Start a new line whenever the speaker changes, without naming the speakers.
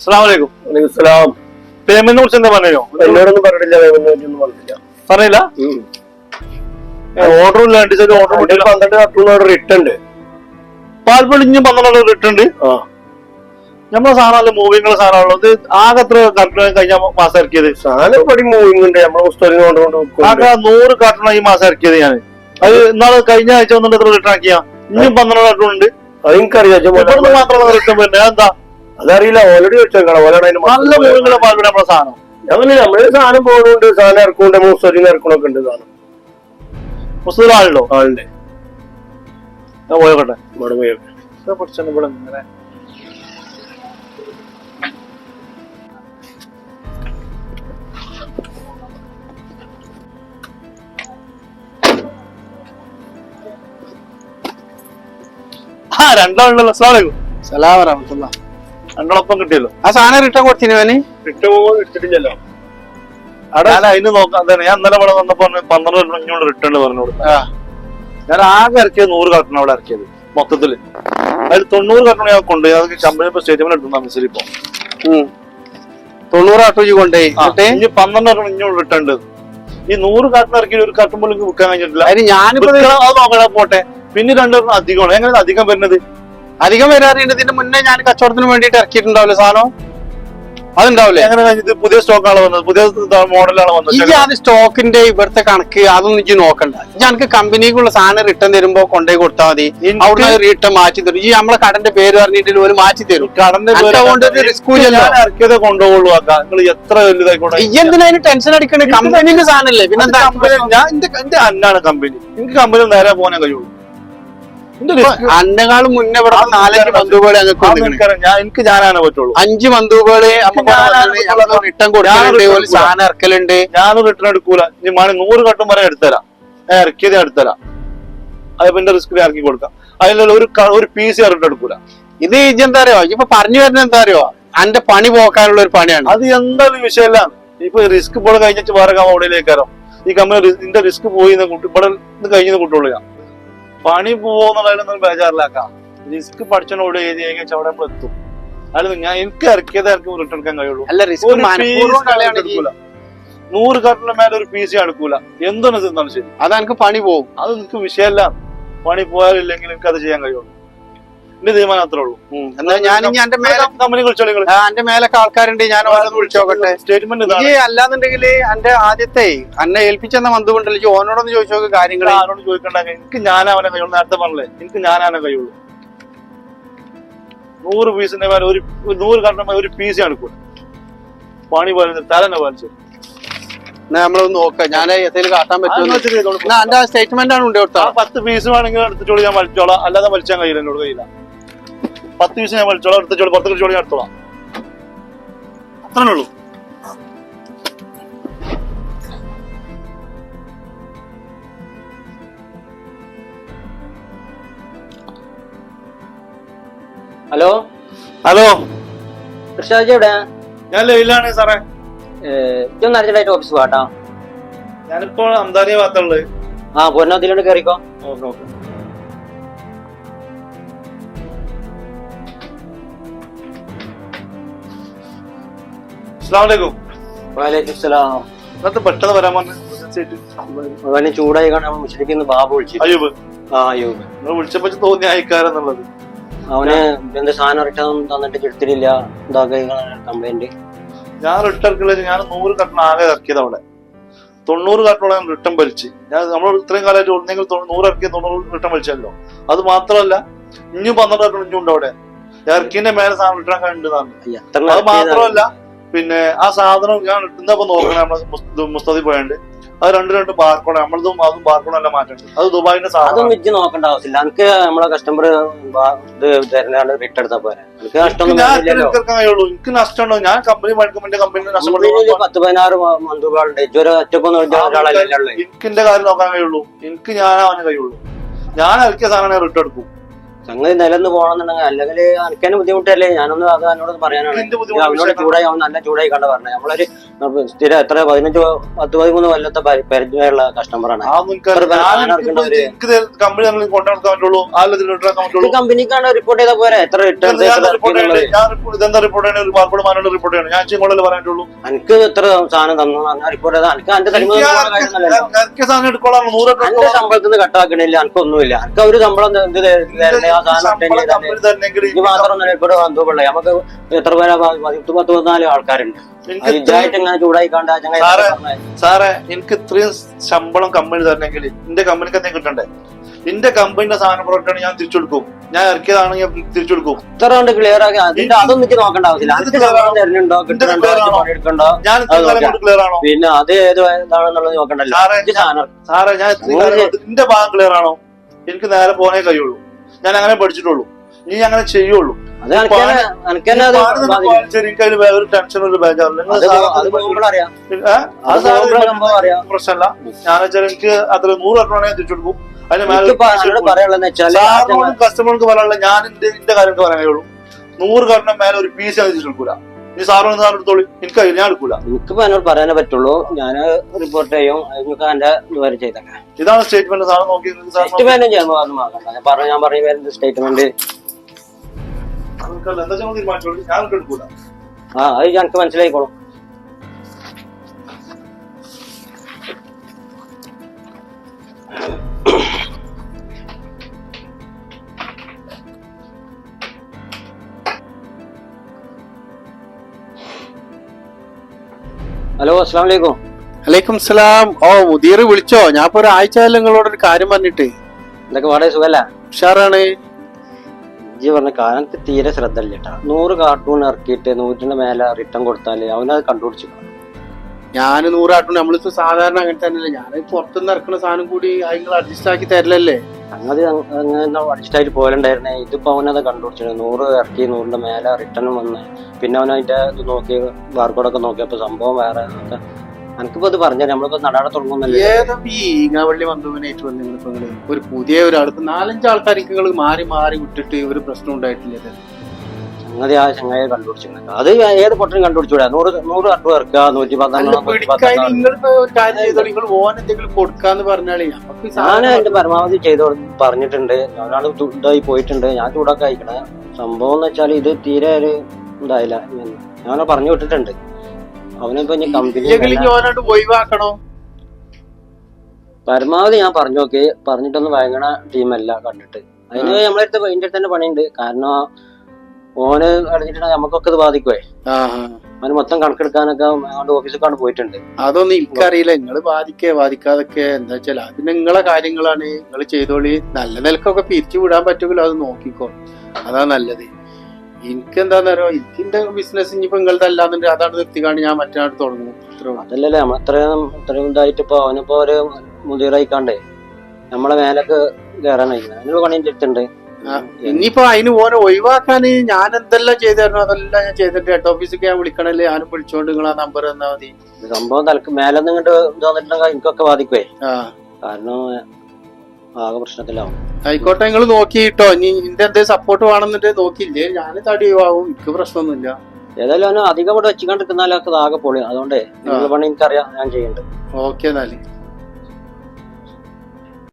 അസ്സലാമലൈക്കും
സാധനം
പേയ്മെന്റിനെ കുറിച്ച് എന്താ പറഞ്ഞോ
എന്നോടൊന്നും പറഞ്ഞില്ല? പറഞ്ഞില്ല
പറഞ്ഞില്ല ഓർഡർ ഇല്ല അടിച്ചൊരു ഓർഡർ
അതിന്റെ ഒരു പന്ത്രണ്ട് കാർട്ടൂൺ ഓർഡർ ഇട്ടുണ്ട്
പാൽപ്പൊളിഞ്ഞ് പന്ത്രണ്ട് റിട്ടുണ്ട്
ആ.
നമ്മളെ സാധനമല്ല മൂവിങ്ങളെ സാധനമാണല്ലോ. ഇത് ആകെ എത്ര കറക്റ്റ് കഴിഞ്ഞ മാസം ഇറക്കിയത്?
സാധനം പടി മൂവിങ് ഉണ്ട്. നമ്മളെ പുസ്തകം ഓർഡർ കൊണ്ട് വെക്കുന്നുണ്ട്.
ആകെ നൂറ് കാർട്ടൺ ഈ മാസം ഇറക്കിയത് ഞാൻ അത് ഇന്നാൾ കഴിഞ്ഞ ആഴ്ച വന്നിട്ട് എത്ര റിട്ടേൺ ആക്കിയാ ഇനിയും പന്ത്രണ്ട് കാർട്ടൂൺ ഉണ്ട്.
അത് എനിക്കറിയാം.
മാത്രമുള്ള റിട്ടേൺ പിന്നെ എന്താ
അതറിയില്ല ഓൾറെഡി വെച്ചേക്കണം ഓലാണ്
നല്ല നമ്മളെ സാധനം.
ഞങ്ങൾ നമ്മൾ സാധനം പോകുന്നുണ്ട് സാധനം ഇറക്കുന്നുണ്ട് മുസ്തകം ഇറക്കണൊക്കെ ഉണ്ട് സാധനം.
ആളുണ്ടോ?
ആളുണ്ട്.
ഞാൻ പോയോട്ടെ
ഇവിടെ പോയോട്ടെ
പഠിച്ചു ഇവിടെ ഇങ്ങനെ. ആ രണ്ടാളുണ്ടല്ലോ. അസ്സലാമലൈക്കും
സലാം വറഹമത്തുള്ള
രണ്ടാളൊപ്പം കിട്ടിയല്ലോ.
ആ സാധനം റിട്ടേൺ കൊടുത്തിനവന്
റിട്ടേൺ ഇട്ടിട്ടില്ലല്ലോ
ഞാൻ അതിന് നോക്കാം തന്നെ ഞാൻ ഇന്നലെ ഇവിടെ വന്നപ്പോ പന്ത്രണ്ട് അഞ്ഞൂറ് റിട്ടേൺ പറഞ്ഞു കൊടുത്തു ഞാൻ ആകെ ഇറക്കിയത് നൂറ് കട്ടൺ അവിടെ ഇറക്കിയത് മൊത്തത്തിൽ. അതിൽ തൊണ്ണൂറ് കട്ടൺ ഞാൻ കൊണ്ടുപോയി. അതൊക്കെ കമ്പനി ഇപ്പൊ സ്റ്റേറ്റ്മെന്റ് എടുത്തു മനസ്സിൽ ഇപ്പൊ.
തൊണ്ണൂറ് ആട്ടോജി കൊണ്ടേ
ആ, ഇനി പന്ത്രണ്ട് കട്ടൺ ഇങ്ങോട്ട് റിട്ടേൺ ഉണ്ട്. ഈ നൂറ് കാർട്ടൺ ഇറക്കി ഒരു കാർട്ടൺ പോലും വിൽക്കാൻ കഴിഞ്ഞിട്ടില്ല.
അതിന് ഞാനിപ്പോ
അത് നോക്കണ പോട്ടെ. പിന്നെ രണ്ടെണ്ണം അധികമാണ്. എങ്ങനെ അധികം വരുന്നത്?
അധികം വരാറുണ്ട് ഇതിന്റെ മുന്നേ ഞാൻ കച്ചവടത്തിന് വേണ്ടിട്ട് ഇറക്കിയിട്ടുണ്ടാവില്ല സാധനം? അതുണ്ടാവില്ലേ?
അങ്ങനെ പുതിയ സ്റ്റോക്കാണ് വന്നത്? പുതിയ മോഡലാണ് വന്നത്?
ഈ അത് സ്റ്റോക്കിന്റെ ഇവിടുത്തെ കണക്ക് അതൊന്നും ഇജ്ജ് നോക്കണ്ട. ഇജ്ജ് എനിക്ക് കമ്പനിക്കുള്ള സാധനം റിട്ടേൺ തരുമ്പോ കൊണ്ടേ കൊടുത്താൽ മതി. അവിടെ റിട്ടേൺ മാറ്റി തരും. ഈ നമ്മളെ കടന്റെ പേര് പറഞ്ഞിട്ട് ഒരു മാറ്റി തരും.
കടന്റെ ഇറക്കിയതേ കൊണ്ടുപോകുള്ളൂ അക്കാ. നിങ്ങൾ എത്ര വലുതായിക്കോട്ടെ?
എന്തിനാ അതിന് ടെൻഷൻ അടിക്കണേ? കമ്പനിന്റെ സാധനല്ലേ?
പിന്നെ ഞാൻ എന്റെ അന്നാണ് കമ്പനി എനിക്ക് കമ്പനി നേരെ പോകാനേ കഴിയുള്ളൂ.
അന്നേക്കാളും മുന്നേ ഇവിടെ നാലഞ്ച് ബന്ധുക്കളെ
ഞാൻ എനിക്ക് ഞാനാണ് പറ്റുള്ളൂ.
അഞ്ച്
ബന്ധുക്കൾ
റിട്ടേൺ കൊടുക്കലുണ്ട്
ഞാൻ
ഒരു സാധനം ഇറക്കലുണ്ട്.
ഞാനും റിട്ടേൺ എടുക്കൂല. ഇനി മണി നൂറ് കട്ടും വരെ എടുത്തരാം. ഞാൻ ഇറക്കിയത് എടുത്തരാം. അത് എന്റെ റിസ്കിൽ ഇറക്കി കൊടുക്കാം. അതിലുള്ള ഒരു ഒരു പീസ് റിട്ടേൺ എടുക്കൂല.
ഇത് എന്താ അറിയോ? ഇപ്പൊ പറഞ്ഞു വരുന്നത് എന്താ അറിയോ? അന്റെ പണി പോക്കാനുള്ള ഒരു പണിയാണ്.
അത് എന്താ വിഷയമല്ല. ഇപ്പൊ റിസ്ക് ഇപ്പോൾ കഴിഞ്ഞിട്ട് വേറെ കമ്പോടിയിലേക്കാരോ ഈ കമ്പനി ഇതിന്റെ റിസ്ക് പോയി ഇവിടെ കഴിഞ്ഞ ഞാൻ. പണി പോകുന്നുള്ളതിലൊന്നും ബേജാറിലാക്കാം. റിസ്ക് പഠിച്ചോട് എഴുതി കഴിഞ്ഞാൽ അവിടെ നമ്മൾ എത്തും. അതായത് ഞാൻ എനിക്ക് ഇറക്കിയത് ഇറക്കി റിട്ടേൺ എടുക്കാൻ കഴിയുള്ളൂ. നൂറ് കട്ടിന്റെ മേലെ ഒരു പീസ് എടുക്കൂല. എന്താണ് തിന്നാലും ശരി
അതെനിക്ക് പണി പോകും
അത് നിനക്ക് വിഷയമല്ല. പണി പോയാലില്ലെങ്കിൽ എനിക്ക് അത് ചെയ്യാൻ കഴിയുള്ളൂ. എന്റെ തീരുമാനം അത്രേ ഉള്ളൂ.
എന്നാ ഞാൻ ഇനി എന്റെ മേലെ
കമ്പനി വിളിച്ചോ നിങ്ങൾ
എന്റെ മേലൊക്കെ ആൾക്കാരുണ്ട്. ഞാൻ ഓരോന്ന് വിളിച്ചോക്കട്ടെ.
സ്റ്റേറ്റ്മെന്റ്
ഈ അല്ലാന്നുണ്ടെങ്കിൽ എന്റെ ആദ്യത്തെ അന്നെ ഏൽപ്പിച്ചെന്ന ബന്ധുണ്ടല്ലോ ഇജ്ജ് ഓനോടൊന്ന് ചോദിച്ചു നോക്ക് കാര്യങ്ങൾ
ആരോട് ചോദിക്കണ്ട. എനിക്ക് ഞാൻ അവനെ കഴിയുള്ളൂ നേരത്തെ പറഞ്ഞില്ലേ എനിക്ക് ഞാൻ അവനെ കഴിയുള്ളൂ നൂറ് പീസിന്റെ മേലെ ഒരു നൂറ് കണ്ടമാർ ഒരു പീസ് എടുക്കും പണി പോലെ തലനെ വലിച്ചു
നമ്മളൊന്ന് നോക്കാം. ഞാൻ എന്തെങ്കിലും കാട്ടാൻ പറ്റുമോ എന്നാ എന്റെ സ്റ്റേറ്റ്മെന്റ് ആണ് ഉണ്ട്
പത്ത് പീസ് വേണമെങ്കിൽ എടുത്തിട്ടോളൂ. ഞാൻ വലിച്ചോളാം. അല്ലാതെ മരിച്ചാൽ കഴിയില്ല എന്നോട് കഴിയില്ല. പത്ത് പീസ് ഞാൻ വലിച്ചോളാം എടുത്തോളൂ പത്ത് കിലോളി ഞാൻ എടുത്തോളാം. അത്രേ ഉള്ളൂ.
ഹലോ?
ഹലോ?
കൃഷ്ണാജി എവിടെ?
ഞാൻ ലൈലാണ് സാറേ.
ഇതൊന്ന് അർജന്റായിട്ട് ഓഫീസ് പോകാട്ടോ
ഞാനിപ്പോ അന്താരിയ ഭാഗത്തുള്ളത്.
ആ പൊന്നതിലോട്ട് കയറിക്കോ
ഓക്കെ ഓക്കെ അസ്സാമലൈക്കും
വാലേക്കും സലാം
ഇന്നത്തെ പെട്ടെന്ന് വരാൻ പറഞ്ഞു
ചൂടായി കാണാൻ മുസ്ലിക്കുന്ന ബാബു വിളിച്ചു.
അയ്യൂബ്.
ആ അയ്യോ
നിങ്ങൾ വിളിച്ചപ്പോ തോന്നി അയക്കാരെന്നുള്ളത്.
അവന് എന്ത് സാധനം റിട്ടേൺ തന്നിട്ട് എടുത്തിട്ടില്ല. കംപ്ലൈന്റ്
ഞാൻ റിട്ടേൺ ഇറക്കില്ല ഞാൻ നൂറ് കട്ടണം ആകെ ഇറക്കിയത് അവിടെ. തൊണ്ണൂറ് കട്ടണോളം ഞാൻ റിട്ടേൺ വലിച്ച്. ഞാൻ നമ്മൾ ഇത്രയും കാലമായിട്ട് ഒന്നെങ്കിൽ നൂറ് ഇറക്കിയ തൊണ്ണൂറ് റിട്ടേൺ വലിച്ചല്ലോ. അത് മാത്രമല്ല ഇനിയും പന്ത്രണ്ട് കട്ടണം ഇനിയുണ്ട് അവിടെ. ഇറക്കിന്റെ മേലെ സാധനം റിട്ടേൺ
എത്ര
അത് മാത്രമല്ല പിന്നെ ആ സാധനം ഞാൻ ഇന്നപ്പോ നോക്കണേ നമ്മൾ മുസ്തദി പോയാണ്ട്. അത് രണ്ട് രണ്ട് ബാർക്കോഡ് നമ്മളതും അതും ബാർക്കോഡ് അല്ല മാറ്റുന്നുണ്ട് അത് ദുബായിന്റെ സാധനം
വെച്ച് നോക്കേണ്ട ആവശ്യമില്ല. എനിക്ക് നമ്മളെ കസ്റ്റമർ ഇത് എടുത്താൽ പോരെ. എനിക്ക് നഷ്ടമൊന്നും
നഷ്ടമുണ്ടോ? ഞാൻ കമ്പനി കമ്പനി
കമ്പനിയിൽ പത്ത് പതിനാറ് ഒറ്റക്കൊന്നും ഉള്ളൂ?
എനിക്ക് എന്റെ കാര്യം നോക്കാൻ കഴിയുള്ളൂ. എനിക്ക് ഞാൻ അവനെ കഴിയുള്ളൂ. ഞാൻ ഇറക്കിയ സാധനം റിട്ടേൺ എടുക്കും.
സംഗതി നിലന്ന് പോകണമെന്നുണ്ടെങ്കിൽ അല്ലെങ്കിൽ അനക്കാനും ബുദ്ധിമുട്ടല്ലേ? ഞാനൊന്ന് അത് അവനോട് പറയാനാണ്.
എന്റെ
അവനോട് ചൂടായി അവൻ നല്ല ചൂടായി കണ്ട പറഞ്ഞത്. നമ്മളൊരു സ്ഥിരം എത്ര പതിനഞ്ച് പത്ത് പതിമൂന്ന് കൊല്ലത്തെ പരി- പരിചയമുള്ള കസ്റ്റമറാണ് കമ്പനിക്കാണ് റിപ്പോർട്ട് ചെയ്താൽ പോരെ? എത്ര എനിക്ക് എത്ര സാധനം തന്നു റിപ്പോർട്ട് ചെയ്താൽ എനിക്ക് അതിന്റെ ശമ്പളത്തിൽ നിന്ന് കട്ടാക്കണില്ല എനിക്കൊന്നുമില്ല എനിക്ക് ഒരു ശമ്പളം എന്ത് ആ സാധനം ഇത് ഇവിടെ നമുക്ക് എത്ര പേരെ പത്ത് പത്ത് പതിനാല് ആൾക്കാരുണ്ട്. ഇതായിട്ട് ഇങ്ങനെ ചൂടായിക്കാണ്ട്
സാറേ, എനിക്ക് ഇത്രയും ശമ്പളം കമ്പനി തരണമെങ്കിൽ എന്റെ കമ്പനിക്ക് എന്തെങ്കിലും കിട്ടണ്ടേ? എന്റെ കമ്പനിയുടെ സാധനം പ്രൊഡക്റ്റാണ് ഞാൻ തിരിച്ചു കൊടുക്കും ഞാൻ ഇറക്കിയതാണ് ഞാൻ തിരിച്ചു കൊടുക്കും
ഇത്ര കൊണ്ട് ക്ലിയർ ആക്കി. അതിന്റെ അതൊന്നും എനിക്ക് നോക്കേണ്ട ആവശ്യമില്ല.
ക്ലിയർ ആണോ?
പിന്നെ അത് ഏത് ഇതാണെന്നുള്ളത് നോക്കണ്ടല്ലോ.
സാറേ, ഞാൻ നിന്റെ ഭാഗം ക്ലിയർ ആണോ? എനിക്ക് നേരെ പോകാനേ കഴിയുള്ളൂ. ഞാൻ അങ്ങനെ പഠിച്ചിട്ടുള്ളൂ. നീ അങ്ങനെ ചെയ്യുള്ളൂ. അതിൽ ഒരു ബേജാറില്ല പ്രശ്നമല്ല. ഞാൻ വെച്ചാൽ എനിക്ക് അത്ര നൂറ് എണ്ണ തിരിച്ചു കൊടുക്കും അതിന് സാറിനോടും കസ്റ്റമർക്ക് പറയാനുള്ള ഞാൻ എന്റെ കാര്യം പറയാനുള്ളൂ നൂറ് കാരണം മേലെ ഒരു പീസ് ഞാൻ തിരിച്ചു കൊടുക്കൂല നീ സാറോ സാർ എടുത്തോളൂ എനിക്ക് ഞാൻ എടുക്കൂല.
എനിക്കിപ്പോ എന്നോട് പറയാനേ പറ്റുള്ളൂ. ഞാൻ റിപ്പോർട്ട് ചെയ്യും. നിങ്ങൾക്ക് എന്റെ വിവരം ചെയ്തേക്കാം.
ഇതാണ് സ്റ്റേറ്റ്മെന്റ് സാർ നോക്കി
സ്റ്റേറ്റ്മെന്റ് ഒന്നും നോക്കണ്ട ഞാൻ പറഞ്ഞു ഞാൻ പറഞ്ഞു വരുന്നത് സ്റ്റേറ്റ്മെന്റ്
എന്താ തീരുമാനിച്ചോളൂ? ഞാൻ എടുക്കൂല.
ആ അത് ഞങ്ങൾക്ക് മനസ്സിലായിക്കോളും. ഹലോ അസ്സാം വലൈക്കും
അലൈക്കും സലാം. ഓ മുദീർ വിളിച്ചോ? ഞാൻ ഇപ്പൊ ഒരാഴ്ച ആയാലും നിങ്ങളോട് ഒരു കാര്യം പറഞ്ഞിട്ട്.
എന്തൊക്കെ വളരെ സുഖല്ല?
ഉഷാറാണ്.
ഇജ്ജ് പറഞ്ഞ കാലത്ത് തീരെ ശ്രദ്ധ ഇല്ല കേട്ടോ. നൂറ് കാർട്ടൂൺ ഇറക്കിയിട്ട് നൂറ്റിന്റെ മേലെ റിട്ടേൺ കൊടുത്താൽ അവനത് കണ്ടുപിടിച്ചു
ഞാൻ നൂറാട്ടുണ്ട് നമ്മളിപ്പോ സാധാരണ അങ്ങനെ തന്നെയല്ലേ. ഞാൻ പുറത്തുനിന്ന് ഇറക്കുന്ന സാധനം കൂടി അതിങ്ങൾ അഡ്ജസ്റ്റ് ആക്കി തരലല്ലേ?
സംഗതി അങ്ങ- അങ്ങനെ അഡ്ജസ്റ്റ് ആയിട്ട് പോലുണ്ടായിരുന്നേ ഇതിപ്പോ അവനത് കണ്ടുപിടിച്ചു നൂറ് ഇറക്കി നൂറിന്റെ മേലെ റിട്ടേണും വന്ന്. പിന്നെ അവൻ അതിന്റെ ഇത് നോക്കി ബാർക്കോഡൊക്കെ നോക്കിയപ്പോ സംഭവം വേറെ. എനിക്കിപ്പോ അത് പറഞ്ഞു നമ്മളിപ്പോ നടാടെ തുടങ്ങുന്നല്ലേ?
വന്നവനായിട്ട് വന്ന് നിങ്ങളിപ്പോ ഒരു പുതിയ ഒരാൾക്ക് നാലഞ്ച് ആൾക്കാർക്ക് മാറി മാറി വിട്ടിട്ട് ഒരു പ്രശ്നം ഉണ്ടായിട്ടില്ല.
സംഗതി ആ ചങ്ങായി കണ്ടുപിടിച്ചിട്ടുണ്ട് അത് ഏത് പൊട്ടനും കണ്ടുപിടിച്ചൂടാ? നൂറ് നൂറ് കണ്ടു ഇറക്കുക നൂറ്റി
ഈ
ഞാൻ എന്റെ പരമാവധി ചെയ്ത് പറഞ്ഞിട്ടുണ്ട്. ഞാനാണ് ഇതായി പോയിട്ടുണ്ട്. ഞാൻ ചൂടൊക്കെ അയക്കണേ സംഭവം എന്ന് വെച്ചാൽ ഇത് തീരെ ഒരു ഇതായില്ല. ഞാൻ പറഞ്ഞു വിട്ടിട്ടുണ്ട്. അവനിപ്പോ ഇനി കമ്പനി
ഒഴിവാക്കണോ?
പരമാവധി ഞാൻ പറഞ്ഞു നോക്കി പറഞ്ഞിട്ടൊന്നും വഴങ്ങണ ടീമല്ല കണ്ടിട്ട്. അതിന് നമ്മളെ അടുത്ത് അതിന്റെ അടുത്ത് തന്നെ പണിയുണ്ട്. കാരണം ഓന് അടഞ്ഞിട്ടുണ്ടെങ്കിൽ നമുക്കൊക്കെ ഇത് ബാധിക്കുവേ. അവന് മൊത്തം കണക്കെടുക്കാനൊക്കെ അവന്റെ ഓഫീസിൽ പോയിട്ടുണ്ട്.
അതൊന്നും എനിക്കറിയില്ല. നിങ്ങൾ ബാധിക്കേ ബാധിക്കാതൊക്കെ എന്താ വെച്ചാൽ അത് നിങ്ങളെ കാര്യങ്ങളാണ്. നിങ്ങൾ ചെയ്തോളി. നല്ല നിലക്കൊക്കെ പിരിച്ചു വിടാൻ പറ്റുമല്ലോ അത് നോക്കിക്കോ. അതാ നല്ലത്. എനിക്ക് എന്താണെന്നറിയോ എനിക്കിന്റെ ബിസിനസ് ഇനിയിപ്പോ നിങ്ങളുടെ അല്ലാന്നുണ്ടെങ്കിൽ അതാണ് നിർത്തിക്കാണ്ട് ഞാൻ മറ്റേ തുടങ്ങും.
അതല്ലല്ലേ നമ്മൾ അത്രയും അത്രയും ഇതായിട്ട് ഇപ്പൊ അവനിപ്പോ ഒരു മുതിറായിക്കാണ്ടേ നമ്മളെ മേലൊക്കെ കയറാനായി അതിനൊരു പണി എന്റെ അടുത്തുണ്ട്
ആ, ഇനിയിപ്പോ അതിന് ഓനെ ഒഴിവാക്കാൻ ഞാൻ എന്തെല്ലാം ചെയ്തായിരുന്നു? അതെല്ലാം ഞാൻ ചെയ്തിട്ട് ഹെഡ് ഓഫീസിലേക്ക് ഞാൻ വിളിക്കണല്ലേ? ഞാനും വിളിച്ചോണ്ട് നിങ്ങൾ ആ നമ്പർ തന്നാ മതി.
സംഭവം തലക്ക് മേലൊന്നും എനിക്കൊക്കെ ബാധിക്കുവേ. കാരണം ആകെ പ്രശ്നത്തിലാവും.
ആയിക്കോട്ടെ നിങ്ങൾ നോക്കിട്ടോ ഇനി നിന്റെ എന്തേ സപ്പോർട്ട് വേണമെന്നിട്ട് നോക്കിയില്ലേ? ഞാൻ തടി ആവും എനിക്ക് പ്രശ്നമൊന്നുമില്ല.
ഏതായാലും അധികം ഇവിടെ വെച്ചുകൊണ്ടിരിക്കുന്നാലൊക്കെ ആകെ പൊളി അതുകൊണ്ടേ നിങ്ങളുടെ പണി എനിക്കറിയാം. ഞാൻ ചെയ്യുന്നുണ്ട്
ഓക്കെ എന്നാൽ.